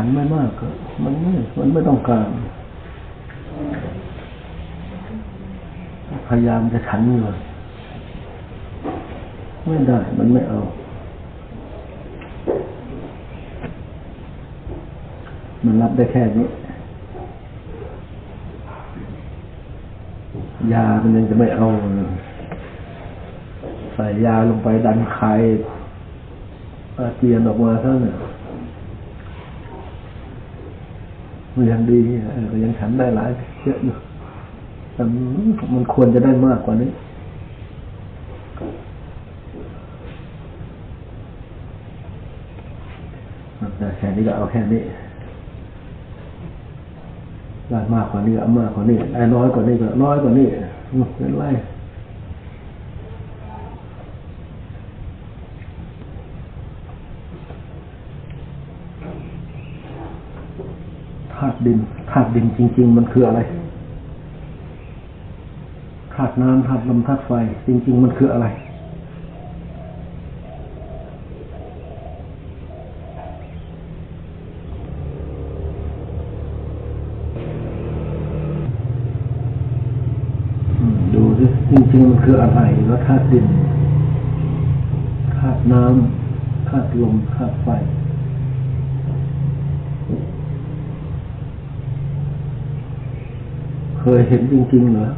ฉันไม่มากก็มันไม่มันไม่ต้องการ พยายามจะฉันอยู่ไม่ได้ มันไม่เอามันรับได้แค่นี้ ยามันยังจะไม่เอา ใส่ยาลงไปดันไข่อาเจียนออกมาเท่านั้น มันยังดีเออยังฉันได้หลายเยอะอยู่แต่มันควรจะได้มากกว่านี้แค่นี้ก็เอาแค่นี้ได้มากกว่านี้เอามากกว่านี้ได้น้อยกว่านี้ก็น้อยกว่านี้เป็นไร ธาตุดินธาตุดินจริง ๆ มันคืออะไรธาตุน้ำธาตุลมธาตุไฟ จริง ๆ มันคืออะไร ดูสิจริง ๆ มันคืออะไรแล้วธาตุดินธาตุน้ำธาตุลมธาตุไฟ เคยเห็นจริงๆเหรอ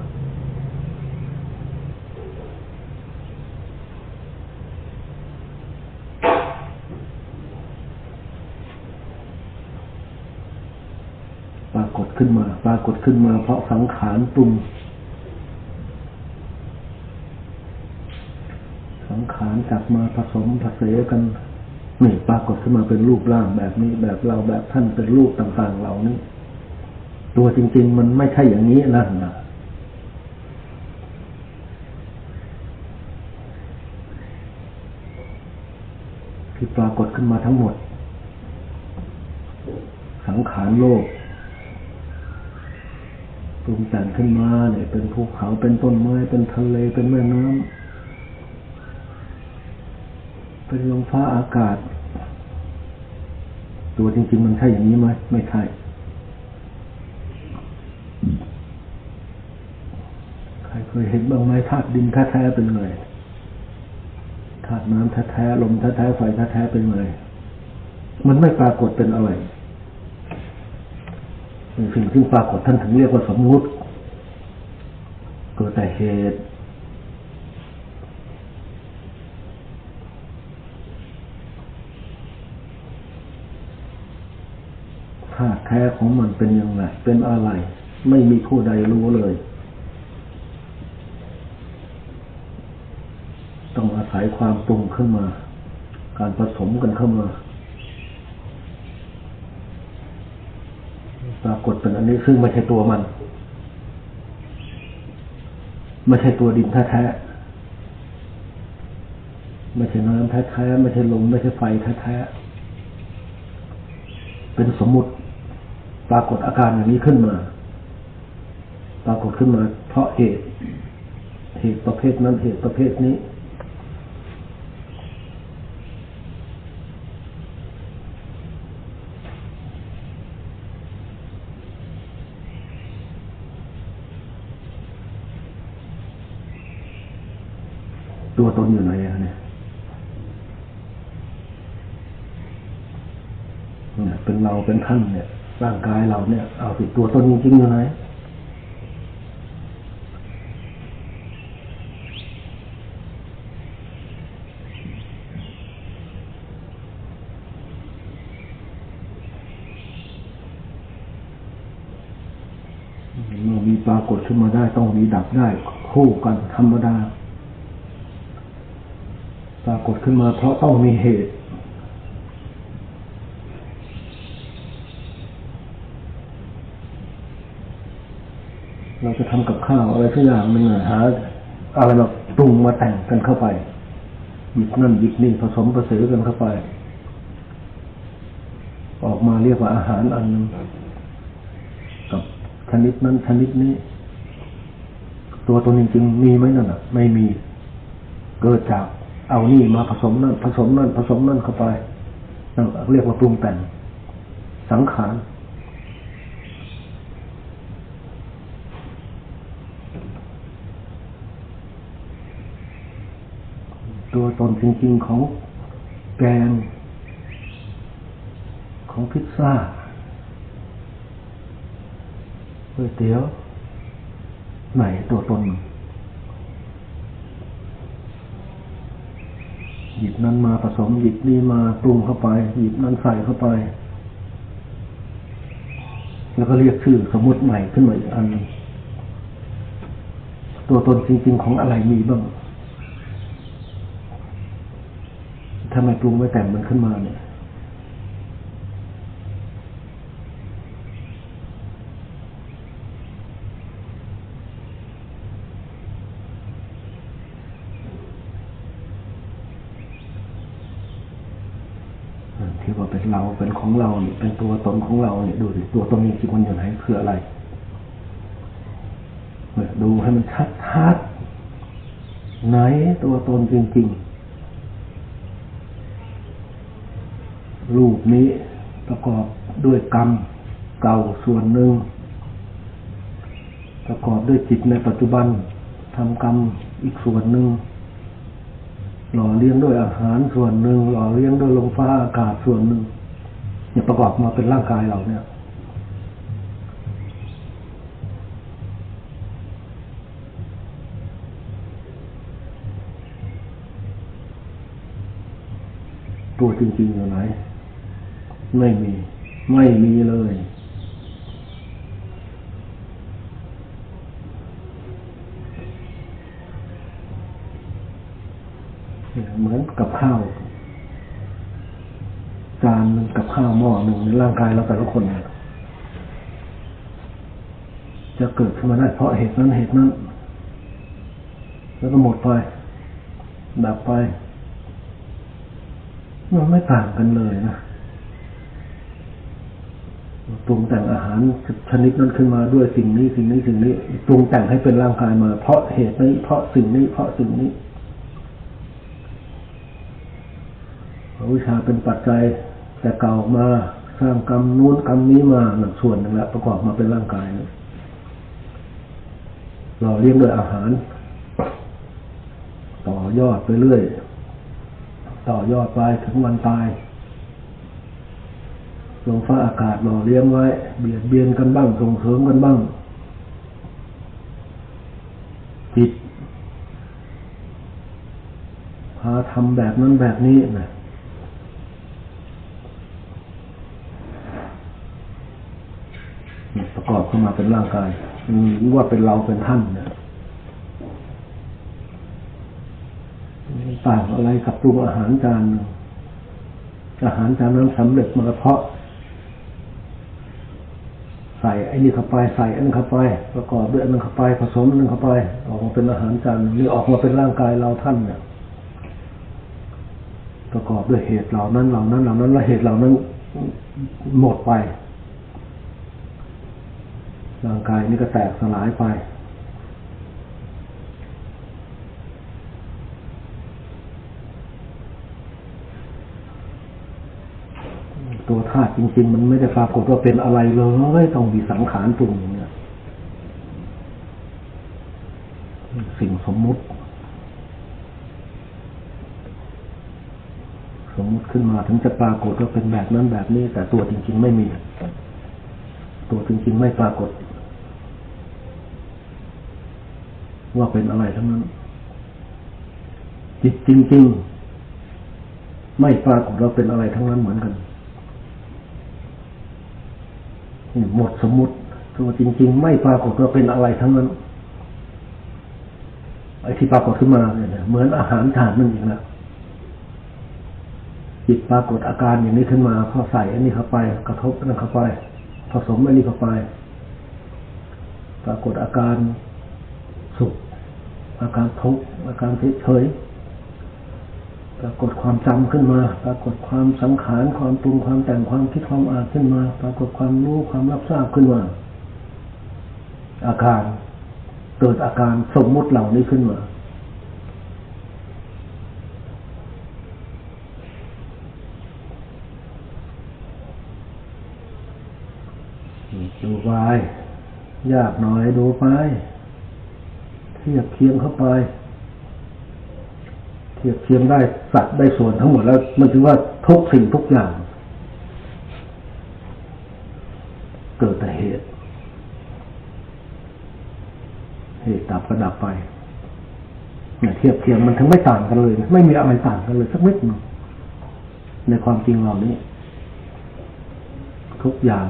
ปรากฏขึ้นมา ปรากฏขึ้นมา เพราะสังขารปรุง สังขารจับมาผสมผสมกันนี่ปรากฏขึ้นมาเป็นรูปร่างแบบนี้แบบเราแบบท่านเป็นรูปต่างๆ เหล่านี้ ตัวจริง ๆ มันไม่ใช่อย่างนี้นะนะที่ปรากฏขึ้นมาทั้งหมด สังขารโลกปรุงแต่งขึ้นมาเนี่ยเป็นภูเขาเป็นต้นไม้เป็นทะเลเป็นแม่น้ำเป็นลมฟ้าอากาศ ตัวจริง ๆ มันใช่อย่างนี้ไหมไม่ใช่ ใคร เคยเห็นบ้างไหมธาตุดินแท้ๆเป็นไงธาตุน้ำแท้ๆลมแท้ๆไฟแท้ๆเป็นไงมันไม่ปรากฏเป็นอะไรเป็นสิ่งที่ปรากฏท่านถึงเรียกว่าสมมุติเกิดแต่เหตุธาตุแท้ของมันเป็นยังไงเป็นอะไร ไม่มีผู้ใดรู้เลย ต้องอาศัย ความปรุงขึ้นมา การผสมกันเข้ามา ปรากฏเป็นอันนี้ซึ่งไม่ใช่ตัวมัน ไม่ใช่ตัวดินแท้ๆไม่ใช่น้ำแท้ๆไม่ใช่ลมไม่ใช่ไฟแท้ๆเป็นสมมุติปรากฏอาการอย่างนี้ขึ้นมา ปรากฏขึ้นมา เพราะเหตุ เหตุประเภทนั้นเหตุประเภทนี้ ตัวตนอยู่ไหนเนี่ยเนี่ยเป็นเราเป็นท่านเนี่ย ร่างกายเราเนี่ย เอาสิตัวตนจริงๆอยู่ไหนเมื่อมีปรากฏขึ้นมาได้ต้องมีดับได้คู่กันธรรมดา รากฏขึ้นมา เพราะต้องมีเหตุ เราจะทำกับข้าวอะไรสักอย่างหนึ่งหาอะไรมาปรุงมาแต่งกันเข้าไปหยิบนั่นหยิบนี่ผสมผสมกันเข้าไป ออกมาเรียกว่าอาหารอันนึงกับชนิดนั้นชนิดนี้ ตัวตนจริงๆมีไหมนั่นอะ ไม่มี เกิดจาก เอานี่มาผสมนั่นผสมนั่นผสมนั่นเข้าไปเรียกว่าปรุงแต่งสังขารตัวตนจริงๆของแกง ของพิซซ่าก๋วยเตี๋ยวไหนตัวตน หยิบนั้นมาผสมหยิบนี่มาปรุงเข้าไป หยิบนั้นใส่เข้าไป แล้วก็เรียกชื่อสมมติใหม่ขึ้นมาอีกอัน ตัวตนจริง ๆ ของอะไรมีบ้างถ้าไม่ปรุงไม่แต่งมันขึ้นมาเนี่ย ที่ว่าเป็นเราเป็น ของเราเนี่ยเป็นตัวตนของเราเนี่ยดูดิตัวตนจริงๆมันอยู่ไหนคืออะไรเดูให้มันชัดๆไหนตัวตนจริงๆ รูปนี้ประกอบด้วยกรรมเก่าส่วนหนึ่ง ประกอบด้วยจิตในปัจจุบันทำกรรมอีกส่วนหนึ่งหล่อเลี้ยงด้วยอาหารส่วนหนึ่งหล่อเลี้ยงด้วยลมฟ้าอากาศส่วนหนึ่ง เนี่ยประกอบมาเป็นร่างกายเราเนี่ย ตัวจริงๆอยู่ไหน ไม่มี ไม่มีเลยเหมือนกับข้าว ข้าวหม้อหนึ่งในร่างกายเราแต่ละคน จะเกิดขึ้นมาได้เพราะเหตุนั้นเหตุนั้น แล้วก็หมดไป ดับไปมันไม่ต่างกันเลยนะปรุงแต่งอาหารชนิดนั้นขึ้นมาด้วยสิ่งนี้สิ่งนี้สิ่งนี้ปรุงแต่งให้เป็นร่างกายมา เพราะเหตุนี้ เพราะสิ่งนี้ เพราะสิ่งนี้วิชาเป็นปัจจัย แต่เก่าออกมาสร้างกรรมนู้นกรรมนี้มาหนึ่งส่วนหนึ่งแล้วประกอบมาเป็นร่างกายนะหล่อเลี้ยงด้วยอาหาร ต่อยอดไปเรื่อย ต่อยอดไปถึงวันตายลมฟ้าอากาศหล่อเลี้ยงไว้ เบียดเบียนกันบ้างส่งเสริมกันบ้าง จิตพาทำแบบนั้นแบบนี้นะ ประกอบขึ้นมาเป็นร่างกายรู้ว่าเป็นเราเป็นท่านเนี่ยต่างอะไรกับปรุงอาหารจานอาหารจานนั้นสำเร็จมาเพาะ ใส่ไอ้นี่เข้าไปใส่อันนั้นเข้าไป ประกอบด้วยอันนั้นเข้าไปผสมอันนั้นเข้าไปออกมาเป็นอาหารจานหนึ่งนี่ออกมาเป็นร่างกายเราท่านเนี่ยประกอบด้วยเหตุเหล่านั้นเหล่านั้นเหล่านั้นและเหตุเหล่านั้นหมดไป ร่างกายนี่ก็แตกสลายไป ตัวธาตุจริง ๆ มันไม่ได้ปรากฏว่าเป็นอะไรเลยต้องมีสังขารปรุงเนี้ยสิ่งสมมุติ สมมุติขึ้นมาถึงจะปรากฏว่าเป็นแบบนั้นแบบนี้ แต่ตัวจริง ๆ ไม่มี ตัวจริงๆไม่ปรากฏ ว่าเป็นอะไรทั้งนั้น จิตจริง ๆ ไม่ปรากฏว่าเป็นอะไรทั้งนั้นเหมือนกันหมดสมมติตัวจริง ๆ ไม่ปรากฏว่าเป็นอะไรทั้งนั้นไอ้ที่ปรากฏขึ้นมาเนี่ยเหมือนอาหารถาดนั่นเองนะจิตปรากฏอาการอย่างนี้ขึ้นมาพอใส่อันนี้เข้าไป กระทบนั่นเข้าไป ผสมอันนี้เข้าไป ปรากฏอาการสุข อาการทุกข์อาการเฉยปรากฏความจำขึ้นมา ปรากฏความสังขาร ความปรุง ความแต่ง ความคิด ความอ่านขึ้นมา ปรากฏความรู้ ความรับทราบขึ้นมา อาการ เกิดอาการสมมุติเหล่านี้ขึ้นมา ดูไปยากหน่อยดูไป เทียบเคียงเข้าไป เทียบเคียงได้สัตว์ได้ส่วนทั้งหมดแล้ว มันถือว่าทุกสิ่งทุกอย่าง เกิดแต่เหตุ เหตุดับก็ดับไปเนี่ยเทียบเทียงมันถึงไม่ต่างกันเลย ไม่มีอะไรต่างกันเลยสักนิดในความจริงเหล่านี้ทุกอย่าง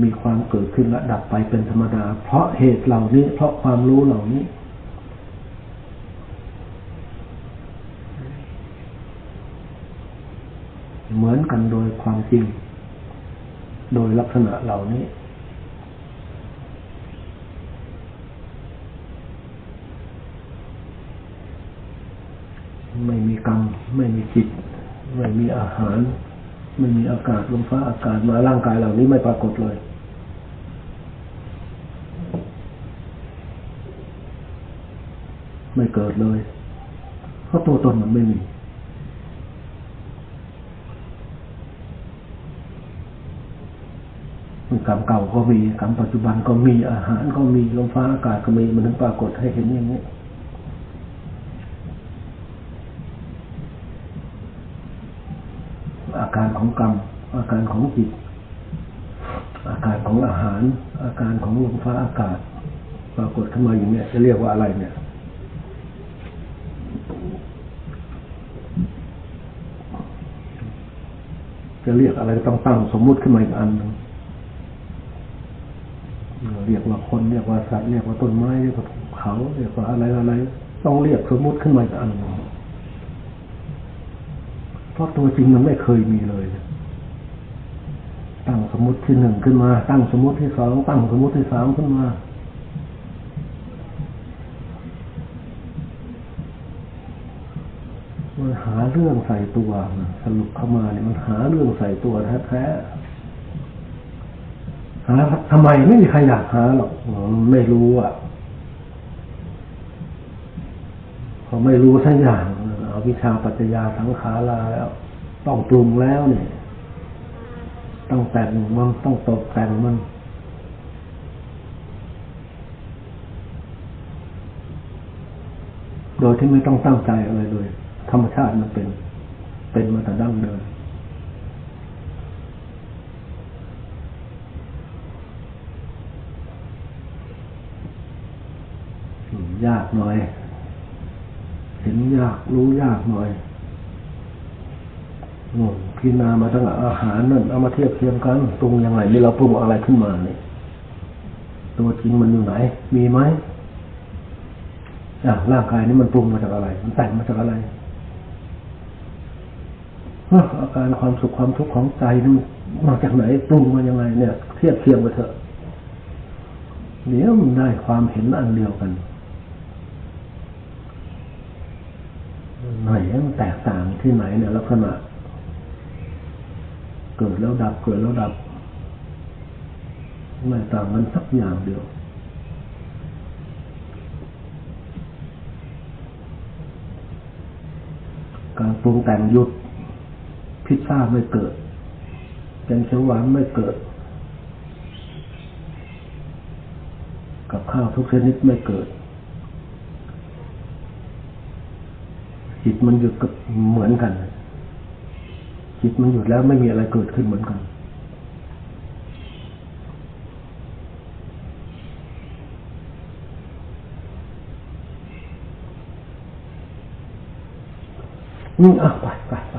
มีความเกิดขึ้นและดับไปเป็นธรรมดา เพราะเหตุเหล่านี้ เพราะความรู้เหล่านี้ เหมือนกันโดยความจริง โดยลักษณะเหล่านี้ไม่มีกรรม ไม่มีจิต ไม่มีอาหาร ไม่มีอากาศลมฟ้าอากาศมาร่างกายเหล่านี้ไม่ปรากฏเลยไม่เกิดเลย เพราะตัวตนมันไม่มี กรรมเก่าก็มี กรรมปัจจุบันก็มีอาหารก็มีลมฟ้าอากาศก็มี มันถึงปรากฏให้เห็นอย่างนี้ อา การของกรรม อาการของจิต อาการของอาหาร อาการของลมฟ้าอากาศ ปรากฏขึ้นมาอย่างนี้จะเรียกว่าอะไรเนี่ย จะเรียกอะไรต้องตั้งสมมุติขึ้นมาอีกอันหนึ่งเรียกว่าคนเรียกว่าสัตว์เรียกว่าต้นไม้เรียกว่าภูเขาเรียกว่าอะไรอะไร ต้องเรียกสมมุติขึ้นมาอีกอันหนึ่ง เพราะตัวจริงมันไม่เคยมีเลย ตั้งสมมติที่หนึ่งขึ้นมา ตั้งสมมติที่สองตั้งสมมติที่สามขึ้นมามันหาเรื่องใส่ตัวสรุปเข้ามาเนี่ยมันหาเรื่องใส่ตัวแท้ๆหาทำไมไม่มีใครอยากหาหรอกไม่รู้อะพอไม่รู้สักอย่าง อาวิชาปัจจยาสังขาราแล้ว ต้องปรุงแล้วเนี่ย ต้องแต่งมันต้องตกแต่งมันโดยที่ไม่ต้องตั้งใจอะไรเลย ธรรมชาติมันเป็น เป็นมาแต่ดั้งเดิมยากหน่อย เห็นยากรู้ยากหน่อยนู่นพิจารณามาตั้งอาหารนั่นเอามาเทียบเทียมกันปรุงยังไงนี่เราปรุงอะไรขึ้นมาเนี่ยตัวจริงมันอยู่ไหน มีไหมอะร่างกายนี้มันปรุงมาจากอะไร มันแต่งมาจากอะไรอาการความสุขความทุกข์ของใจนี่มาจากไหนปรุงมายังไงเนี่ย เทียบเทียมไปเถอะเดี๋ยวมันได้ความเห็นอันเดียวกันไหนมันแตกต่างที่ไหนเนี่ยลักษณะ เกิดแล้วดับเกิดแล้วดับไม่ต่างกันสักอย่างเดียวการปรุงแต่งหยุดพิซซ่าไม่เกิดแกงเขียวหวานไม่เกิด กับข้าวทุกชนิดไม่เกิด จิตมันหยุดกับเหมือนกัน จิตมันหยุดแล้วไม่มีอะไรเกิดขึ้นเหมือนกัน นี่อะไปไปไป